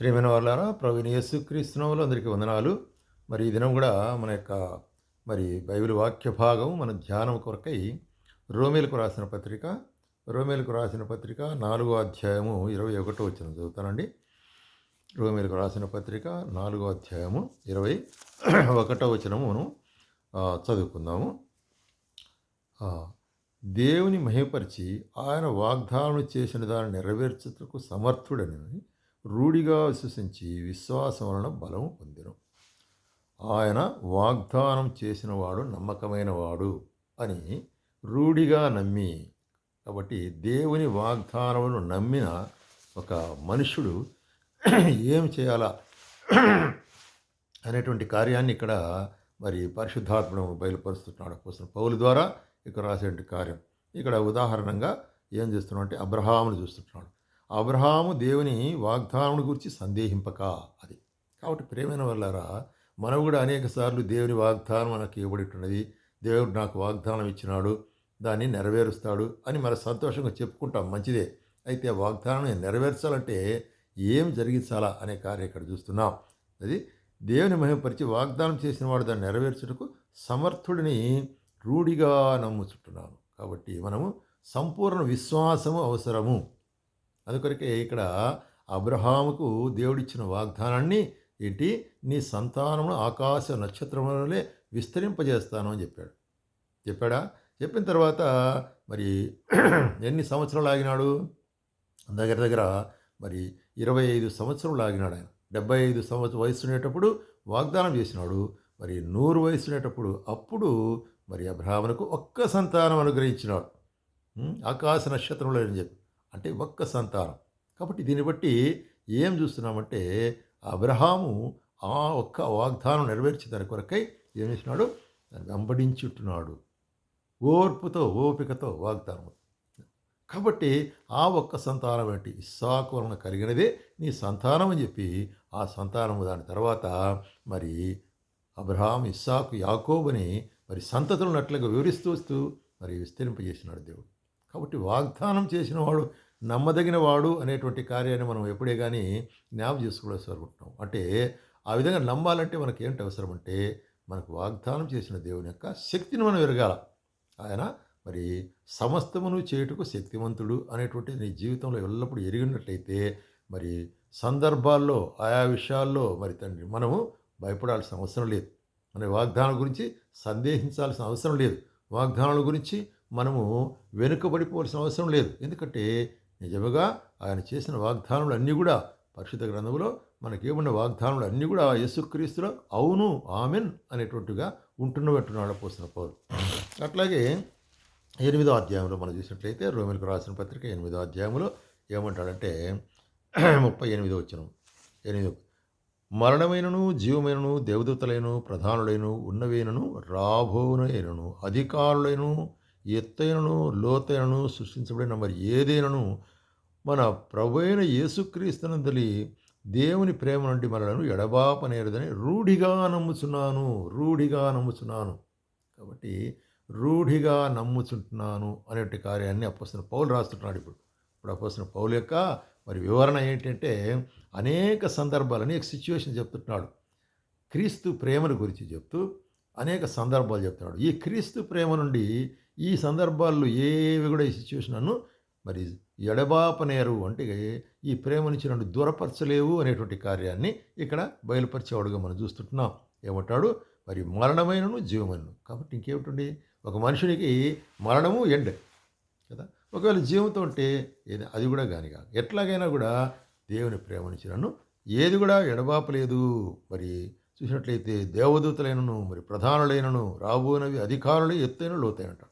ప్రేమైన వాళ్ళారా ప్రవీణ యేసుక్రీస్తునవులు అందరికీ వందనాలు. మరి ఈ దినం కూడా మన యొక్క మరి బైబిల్ వాక్య భాగం మన ధ్యానం కొరకై రోమేలకు రాసిన పత్రిక రోమేలకు రాసిన పత్రిక నాలుగో అధ్యాయము ఇరవై ఒకటో వచ్చిన చదువుతానండి. రోమేలకు రాసిన పత్రిక నాలుగో అధ్యాయము ఇరవై ఒకటో వచనము మనం చదువుకుందాము. దేవుని మహిమపరిచి ఆయన వాగ్దానం చేసిన దాన్ని నెరవేర్చుటకు సమర్థుడని రూఢిగా విశ్వసించి విశ్వాసం వలన బలం పొందిను. ఆయన వాగ్దానం చేసినవాడు నమ్మకమైన వాడు అని రూఢిగా నమ్మి కాబట్టి దేవుని వాగ్దానమును నమ్మిన ఒక మనుషుడు ఏం చేయాలా అనేటువంటి కార్యాన్ని ఇక్కడ మరి పరిశుద్ధాత్మను బయలుపరుస్తున్నాడు కోసం పౌలు ద్వారా ఇక్కడ రాసేటువంటి కార్యం. ఇక్కడ ఉదాహరణంగా ఏం చేస్తున్నాడు అంటే అబ్రహామును చూస్తున్నాడు. అబ్రహాము దేవుని వాగ్దానం గురించి సందేహింపక అది. కాబట్టి ప్రేమైన వల్లారా మనం కూడా అనేక సార్లు దేవుని వాగ్దానం మనకు ఉన్నది దేవుడు నాకు వాగ్దానం ఇచ్చినాడు దాన్ని నెరవేరుస్తాడు అని మన సంతోషంగా చెప్పుకుంటాం. మంచిదే. అయితే ఆ నెరవేర్చాలంటే ఏం జరిగించాలా అనే కార్యం ఇక్కడ చూస్తున్నాం. అది దేవుని మహిమపరిచి వాగ్దానం చేసిన వాడు దాన్ని నెరవేర్చుటకు సమర్థుడిని రూఢిగా నమ్ముచుంటున్నాను కాబట్టి మనము సంపూర్ణ విశ్వాసము అవసరము. అందుకొరకే ఇక్కడ అబ్రహాముకు దేవుడిచ్చిన వాగ్దానాన్ని ఏంటి? నీ సంతానమును ఆకాశ నక్షత్రములే విస్తరింపజేస్తాను అని చెప్పాడు. చెప్పాడా? చెప్పిన తర్వాత మరి ఎన్ని సంవత్సరాలు ఆగినాడు దగ్గర దగ్గర మరి ఇరవై ఐదు సంవత్సరాలు ఆగినాడు ఆయన. డెబ్బై ఐదు సంవత్సరం వయసు ఉండేటప్పుడు వాగ్దానం చేసినాడు. మరి నూరు వయసు ఉండేటప్పుడు అప్పుడు మరి అబ్రహామునకు ఒక్క సంతానం అనుగ్రహించినాడు. ఆకాశ నక్షత్రంలో అని చెప్పి. అంటే ఒక్క సంతానం. కాబట్టి దీన్ని బట్టి ఏం చూస్తున్నామంటే అబ్రహాము ఆ ఒక్క వాగ్దానం నెరవేర్చి దాని కొరకై ఏం చేసినాడు దాన్ని వెంబడించుంటున్నాడు ఓర్పుతో ఓపికతో వాగ్దానం కాబట్టి ఆ ఒక్క సంతానం ఏంటి? ఇస్సాకు వలన కలిగినదే నీ సంతానం అని చెప్పి ఆ సంతానము దాని తర్వాత మరి అబ్రహాం ఇస్సాకు యాకోబుని మరి సంతతులు అట్లుగా వివరిస్తూ వస్తూ మరి విస్తరింపజేసినాడు దేవుడు. కాబట్టి వాగ్దానం చేసిన వాడు నమ్మదగిన వాడు అనేటువంటి కార్యాన్ని మనం ఎప్పుడే కానీ జ్ఞాపం చేసుకోవాల్సి అనుకుంటున్నాం అంటే ఆ విధంగా నమ్మాలంటే మనకి ఏంటి అవసరం అంటే మనకు వాగ్దానం చేసిన దేవుని యొక్క శక్తిని మనం ఎరగాల. ఆయన మరి సమస్తమును చేయుటకు శక్తివంతుడు అనేటువంటి నీ జీవితంలో ఎల్లప్పుడూ ఎరిగినట్లయితే మరి సందర్భాల్లో ఆయా విషయాల్లో మరి తండ్రి మనము భయపడాల్సిన అవసరం లేదు. మన వాగ్దానం గురించి సందేహించాల్సిన అవసరం లేదు. వాగ్దానాల గురించి మనము వెనుకబడిపోవాల్సిన అవసరం లేదు. ఎందుకంటే నిజముగా ఆయన చేసిన వాగ్దానములు అన్నీ కూడా పరిశుద్ధ గ్రంథంలో మనకేమున్న వాగ్దానములు అన్నీ కూడా యేసుక్రీస్తులో అవును ఆమెన్ అనేటువంటిగా ఉంటున్నట్టున్నాడు పోసిన పౌరు అట్లాగే ఎనిమిదో అధ్యాయంలో మనం చూసినట్లయితే రోమిలకు రాసిన పత్రిక ఎనిమిదో అధ్యాయంలో ఏమంటాడంటే ముప్పై ఎనిమిదో వచ్చిన ఎనిమిది. మరణమైనను జీవమైనను దేవదూతలైన ప్రధానులైన ఉన్నవేనను రాబోనైనను అధికారులైన ఎత్తైనను లోతైనను సృష్టించబడిన మరి ఏదైనను మన ప్రభు అయిన యేసుక్రీస్తునందలి దేవుని ప్రేమ నుండి మనలను ఎడబాపనేరదని రూఢిగా నమ్ముచున్నాను రూఢిగా నమ్ముచున్నాను. కాబట్టి రూఢిగా నమ్ముచుంటున్నాను అనేటి కార్యాన్ని అప్పసిన పౌలు రాస్తున్నాడు ఇప్పుడు. ఇప్పుడు అప్పసిన పౌలు యొక్క మరి వివరణ ఏంటంటే అనేక సందర్భాలని అనేక సిచ్యువేషన్ చెప్తున్నాడు క్రీస్తు ప్రేమను గురించి చెప్తూ అనేక సందర్భాలు చెప్తున్నాడు. ఈ క్రీస్తు ప్రేమ నుండి ఈ సందర్భాల్లో ఏవి కూడా ఈ సిచ్యువేషన్ నన్ను మరి ఎడబాపనేరు అంటే ఈ ప్రేమ నుంచి నన్ను దూరపరచలేవు అనేటువంటి కార్యాన్ని ఇక్కడ బయలుపరిచేవాడుగా మనం చూస్తుంటున్నాం. ఏమంటాడు? మరి మరణమైనను జీవమైనను. కాబట్టి ఇంకేమిటండి? ఒక మనుషునికి మరణము ఎండ్ కదా? ఒకవేళ జీవంతో ఉంటే ఏది? అది కూడా కాని కాదు. ఎట్లాగైనా కూడా దేవుని ప్రేమ నుంచి నన్ను ఏది కూడా ఎడబాపలేదు. మరి చూసినట్లయితే దేవదూతలైనను మరి ప్రధానులైనను రాబోనవి అధికారులు ఎత్తైన లోతైనట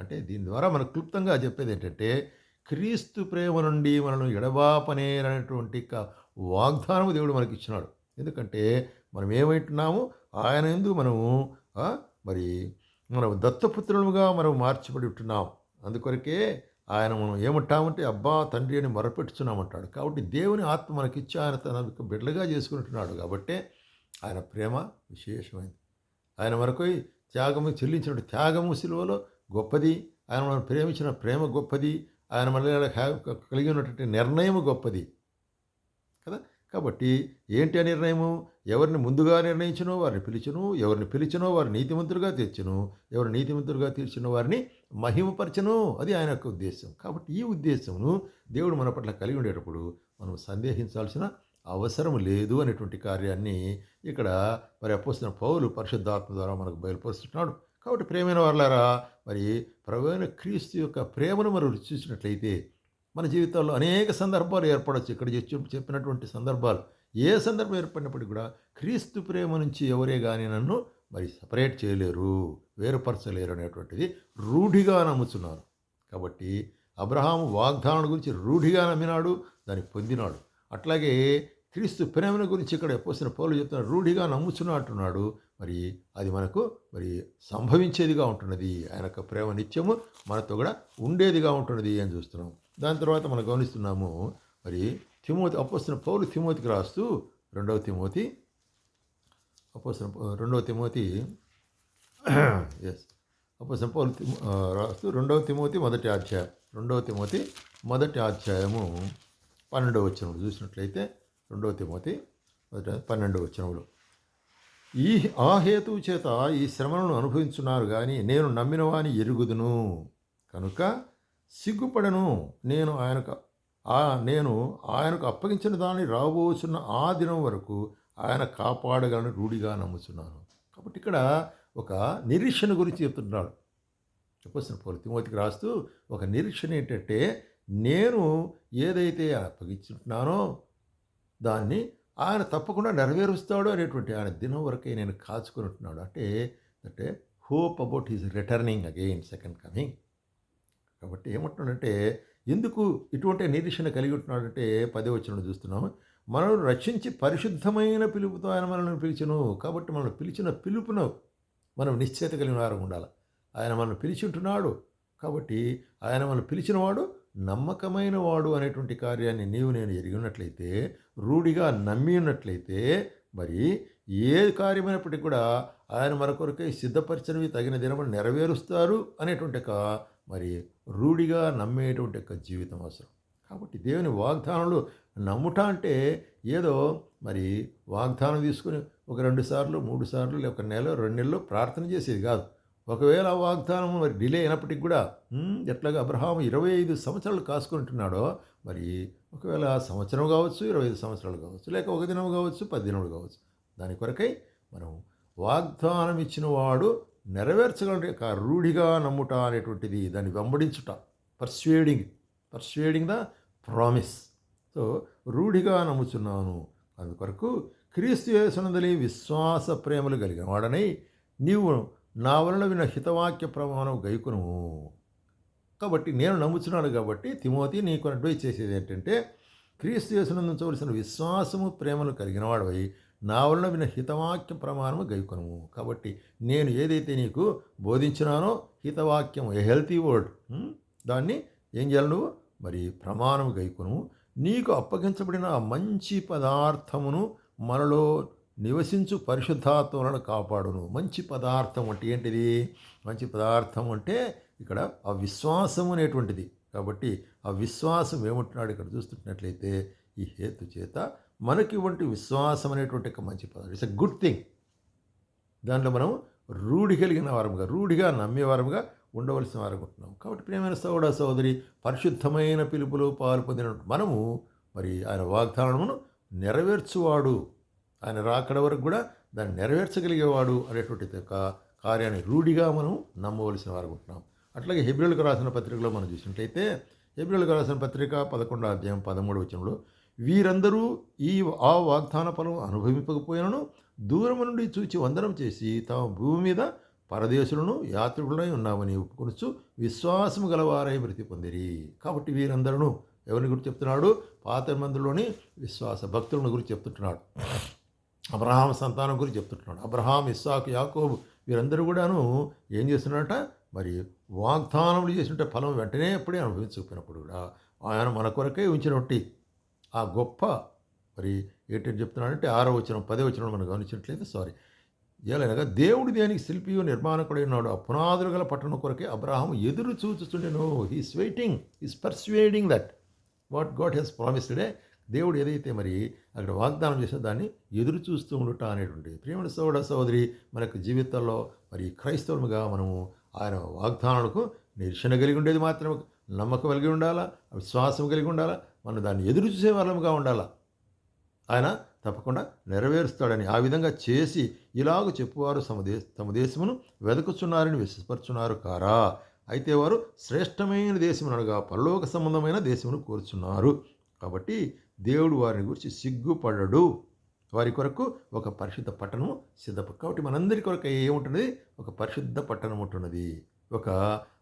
అంటే దీని ద్వారా మనకు క్లుప్తంగా చెప్పేది ఏంటంటే క్రీస్తు ప్రేమ నుండి మనల్ని ఎడబాపనేరనేటువంటి ఒక వాగ్దానము దేవుడు మనకి ఇచ్చినాడు ఎందుకంటే మనం ఏమైంటున్నాము ఆయన ఎందు మనము మరి మనం దత్తపుత్రులుగా మనం మార్చబడి ఉంటున్నాం. అందుకొరకే ఆయన మనం ఏమంటామంటే అబ్బా తండ్రి అని మొరపెట్టుచున్నామంటాడు. కాబట్టి దేవుని ఆత్మ మనకిచ్చి ఆయన తన బిడ్డలుగా చేసుకుంటున్నాడు కాబట్టి ఆయన ప్రేమ విశేషమైంది. ఆయన మనకు త్యాగము చెల్లించినట్టు త్యాగము శిలువలో గొప్పది ఆయన మనం ప్రేమించిన ప్రేమ గొప్పది ఆయన మన కలిగి ఉన్నటువంటి నిర్ణయం గొప్పది. కదా? కాబట్టి ఏంటి ఆ నిర్ణయము? ఎవరిని ముందుగా నిర్ణయించినో వారిని పిలిచను ఎవరిని పిలిచినో వారిని నీతిమంతులుగా తీర్చును ఎవరు నీతిమంతులుగా తీర్చిన వారిని మహిమపరచను. అది ఆయన యొక్క ఉద్దేశం. కాబట్టి ఈ ఉద్దేశమును దేవుడు మన పట్ల కలిగి ఉండేటప్పుడు మనం సందేహించాల్సిన అవసరం లేదు అనేటువంటి కార్యాన్ని ఇక్కడ మరి అపోస్తున్న పౌలు పరిశుద్ధాత్మ ద్వారా మనకు బయలుపరుస్తున్నాడు. కాబట్టి ప్రేమైన వాళ్ళారా మరి ప్రవీణ క్రీస్తు యొక్క ప్రేమను మనం చూసినట్లయితే మన జీవితాల్లో అనేక సందర్భాలు ఏర్పడవచ్చు ఇక్కడ చెప్పినటువంటి సందర్భాలు. ఏ సందర్భం ఏర్పడినప్పటికీ కూడా క్రీస్తు ప్రేమ నుంచి ఎవరే కానీ నన్ను మరి సపరేట్ చేయలేరు వేరుపరచలేరు అనేటువంటిది రూఢిగా నమ్ముతున్నారు కాబట్టి అబ్రహాం వాగ్దానం గురించి రూఢిగా నమ్మినాడు దాన్ని పొందినాడు. అట్లాగే క్రీస్తు ప్రేమను గురించి ఇక్కడ పోసిన పౌలు చెప్తున్న రూఢిగా నమ్ముచున్నట్టున్నాడు. మరి అది మనకు మరి సంభవించేదిగా ఉంటున్నది. ఆయన యొక్క ప్రేమ నిత్యము మనతో కూడా ఉండేదిగా ఉంటున్నది అని చూస్తున్నాం. దాని తర్వాత మనం గమనిస్తున్నాము మరి తిమోతి అప్పొస్తున్న పౌలు తిమోతికి రాస్తూ రెండవ తిమోతి అప్పొస్తున్న రెండవ తిమోతి ఎస్ అప్పొస్తున్న పౌలు రాస్తూ రెండవ తిమోతి మొదటి అధ్యాయం రెండవ తిమోతి మొదటి అధ్యాయము పన్నెండవ వచ్చిన చూసినట్లయితే రెండవ తిమోతి పన్నెండు పన్నెండవ వచనములు. ఈ ఆ హేతు చేత ఈ శ్రమలను అనుభవించున్నారు కానీ నేను నమ్మినవాని ఎరుగుదును. కనుక సిగ్గుపడను. నేను ఆయనకు ఆ నేను ఆయనకు అప్పగించిన దాన్ని రాబోచున్న ఆ దినం వరకు ఆయన కాపాడగలను రూఢిగా నమ్ముతున్నాను కాబట్టి ఇక్కడ ఒక నిరీక్షణ గురించి చెప్తున్నాడు. చెప్పొచ్చిన పౌరు తిమోతికి రాస్తూ ఒక నిరీక్షణ ఏంటంటే నేను ఏదైతే అప్పగించుంటున్నానో దాన్ని ఆయన తప్పకుండా నెరవేరుస్తాడు అనేటువంటి ఆయన దినం వరకే నేను కాచుకుని ఉంటున్నాడు. అంటే అంటే hope about he's returning again second coming కాబట్టి ఏమంటున్నాడంటే ఎందుకు ఇటువంటి నిరీక్షణ కలిగి ఉంటున్నాడంటే పదే వచ్చిన చూస్తున్నాం. మనల్ని రక్షించి పరిశుద్ధమైన పిలుపుతో ఆయన మనల్ని పిలిచను. కాబట్టి మనల్ని పిలిచిన పిలుపును మనం నిశ్చేత కలిగిన వారు ఉండాలి. ఆయన మనల్ని పిలిచి ఉంటున్నాడు. కాబట్టి ఆయన మనల్ని పిలిచినవాడు నమ్మకమైన వాడు అనేటువంటి కార్యాన్ని నీవు నేను ఎరిగి ఉన్నట్లయితే రూఢిగా నమ్మి ఉన్నట్లయితే మరి ఏ కార్యమైనప్పటికీ కూడా ఆయన మరొకరికై కొరకై సిద్ధపరిచినవి తగిన దినములు నెరవేరుస్తారు అనేటువంటి ఒక మరి రూఢిగా నమ్మేటువంటి యొక్క జీవితం అవసరం. కాబట్టి దేవుని వాగ్దానాలు నమ్ముట అంటే ఏదో మరి వాగ్దానం తీసుకుని ఒక రెండు సార్లు మూడు సార్లు లేక నెల రెండు నెలలు ప్రార్థన చేసేది కాదు. ఒకవేళ ఆ వాగ్దానం మరి డిలే అయినప్పటికి కూడా ఎట్లాగా అబ్రహాం ఇరవై ఐదు సంవత్సరాలు కాసుకుంటున్నాడో మరి ఒకవేళ సంవత్సరం కావచ్చు ఇరవై ఐదు సంవత్సరాలు కావచ్చు లేక ఒక దినం కావచ్చు పది దినములు కావచ్చు దాని కొరకై మనం వాగ్దానం ఇచ్చిన వాడు నెరవేర్చగల రూఢిగా నమ్ముట అనేటువంటిది దాన్ని వెంబడించుట persuading persuading the promise so రూఢిగా నమ్ముచున్నాను అందుకొరకు క్రీస్తు యేసునందలి విశ్వాస ప్రేమలు కలిగిన వాడనై నీవు నా వలన విన హితవాక్య ప్రమాణం గైకును. కాబట్టి నేను నమ్ముచున్నాను కాబట్టి తిమోతి నీకు అడ్వైజ్ చేసేది ఏంటంటే క్రీస్తు యేసునందించవలసిన విశ్వాసము ప్రేమను కలిగిన వాడవై నా వలన విన హితవాక్య ప్రమాణము గైకొనము కాబట్టి నేను ఏదైతే నీకు బోధించినానో హితవాక్యం ఏ హెల్తీ వర్డ్ దాన్ని ఏం చేయాలి నువ్వు? మరి ప్రమాణము గైకొను. నీకు అప్పగించబడిన మంచి పదార్థమును మనలో నివసించు పరిశుద్ధాత్మలను కాపాడును. మంచి పదార్థం అంటే ఏంటిది? మంచి పదార్థం అంటే ఇక్కడ ఆ విశ్వాసం అనేటువంటిది. కాబట్టి ఆ విశ్వాసం ఏమంటున్నాడు? ఇక్కడ చూస్తున్నట్లయితే ఈ హేతు చేత మనకి వంటి విశ్వాసం అనేటువంటి ఒక మంచి పదార్థం ఇట్స్ ఎ గుడ్ థింగ్ దాంట్లో మనం రూఢి కలిగిన వారముగా రూఢిగా నమ్మేవారముగా ఉండవలసిన వారు ఉంటున్నాం. కాబట్టి ప్రియమైన సోదర సోదరి పరిశుద్ధమైన పిలుపులో పాలు పొందిన మనము మరి ఆయన వాగ్దానమును నెరవేర్చువాడు. ఆయన రాకడ వరకు కూడా దాన్ని నెరవేర్చగలిగేవాడు అనేటువంటి కార్యాన్ని రూఢిగా మనం నమ్మవలసిన వారు ఉంటున్నాం. అట్లాగే హెబ్రిల్కు రాసిన పత్రికలో మనం చూసినట్లయితే హెబ్రిల్కు రాసిన పత్రిక పదకొండో అధ్యాయం పదమూడు వచనంలో వీరందరూ ఈ ఆ వాగ్దాన ఫలం అనుభవింపకపోయినను దూరం నుండి చూచి వందనం చేసి తమ భూమి మీద పరదేశులను యాత్రికులై ఉన్నామని ఒప్పుకొనుచు విశ్వాసము గలవారై మృతి పొందిరి. కాబట్టి వీరందరూ ఎవరిని గురించి చెప్తున్నాడు? పాత మందులోని విశ్వాస భక్తులను గురించి చెప్తుంటున్నాడు. అబ్రహాం సంతానం గురించి చెప్తుంటున్నాడు. అబ్రహాం ఇస్సాకు యాకోబు వీరందరూ కూడాను ఏం చేస్తున్నారట? మరి వాగ్దానములు చేసినట్టే ఫలం వెంటనే అప్పుడే అనుభవించకపోయినప్పుడు కూడా ఆయన మన కొరకే ఉంచినట్టి ఆ గొప్ప మరి ఏంటని చెప్తున్నాడంటే ఆరో వచ్చిన పదే వచ్చిన మనం గమనించినట్లయితే సారీ ఏలనగా దేవుడు దేనికి శిల్పియు నిర్మాణకుడై ఉన్నాడు? ఆ పునాదులు గల పట్టణం కొరకే అబ్రహాం ఎదురు చూచుతుండెను he's waiting is persuading that what God has ప్రామిస్డే దేవుడు ఏదైతే మరి అక్కడ వాగ్దానం చేసిన దాన్ని ఎదురు చూస్తూ ఉండటం అనేటువంటి. ప్రియమైన సోదర సోదరి మనకు జీవితంలో మరి క్రైస్తవులుగా మనము ఆయన వాగ్దానాలకు నిరీక్షణ కలిగి ఉండేది మాత్రమే నమ్మకం కలిగి ఉండాలా విశ్వాసం కలిగి ఉండాలా మనం దాన్ని ఎదురు చూసే వాళ్ళముగా ఉండాలా? ఆయన తప్పకుండా నెరవేరుస్తాడని ఆ విధంగా చేసి ఇలాగ చెప్పువారు తమ దేశ తమ దేశమును వెదకుచున్నారని విశ్వపరుచున్నారు కారా? అయితే వారు శ్రేష్టమైన దేశమునగా పరలోక సంబంధమైన దేశమును కోరుచున్నారు. కాబట్టి దేవుడు వారిని గురించి సిగ్గుపడడు. వారి కొరకు ఒక పరిశుద్ధ పట్టణము సిద్ధప కాబట్టి మనందరి కొరకు ఏముంటున్నది? ఒక పరిశుద్ధ పట్టణం ఉంటున్నది. ఒక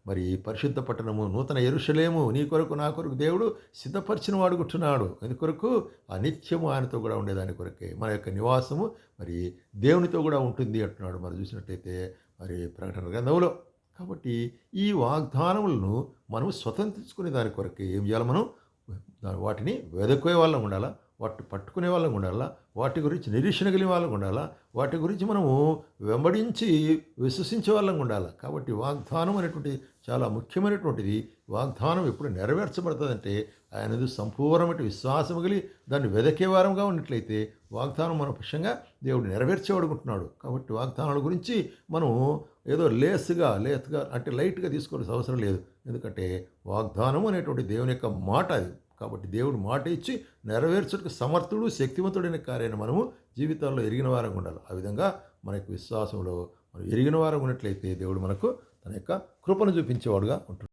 మరి పరిశుద్ధ పట్టణము నూతన ఎరుషలేము నీ కొరకు నా కొరకు దేవుడు సిద్ధపరిచిన వాడుకుంటున్నాడు ఎందు కొరకు ఆ నిత్యము ఆయనతో కూడా ఉండేదాని కొరకే. మన యొక్క నివాసము మరి దేవునితో కూడా ఉంటుంది అంటున్నాడు మరి చూసినట్లయితే మరి ప్రకటన గ్రంథంలో. కాబట్టి ఈ వాగ్దానములను మనం స్వతంత్రించుకునే దాని కొరకే ఏం చేయాలి మనం? వాటిని వెదకునే వాళ్ళం ఉండాలా వాటిని పట్టుకునే వాళ్ళం ఉండాలా వాటి గురించి నిరీక్షణ కలిగిన వాళ్ళం ఉండాలా వాటి గురించి మనము వెంబడించి విశ్వసించే వాళ్ళం ఉండాలి. కాబట్టి వాగ్దానం అనేటువంటి చాలా ముఖ్యమైనటువంటిది. వాగ్దానం ఎప్పుడు నెరవేర్చబడుతుందంటే ఆయనది సంపూర్ణమైన విశ్వాసం కలిగి దాన్ని వెదకే వారంగా ఉన్నట్లయితే వాగ్దానం మన పక్షంగా దేవుడు నెరవేర్చేవాడుకుంటున్నాడు. కాబట్టి వాగ్దానాల గురించి మనం ఏదో లేస్గా లేస్గా అంటే లైట్గా తీసుకోవాల్సిన అవసరం లేదు. ఎందుకంటే వాగ్దానం అనేటువంటి దేవుని యొక్క మాట అది. కాబట్టి దేవుడు మాట ఇచ్చి నెరవేర్చుటకు సమర్థుడు శక్తివంతుడైన కార్యాన్ని మనము జీవితాల్లో ఎరిగిన వారంగా ఉండాలి. ఆ విధంగా మనకు విశ్వాసంలో మనం ఎరిగిన వారం ఉన్నట్లయితే దేవుడు మనకు తన యొక్క కృపను చూపించేవాడుగా ఉంటుంది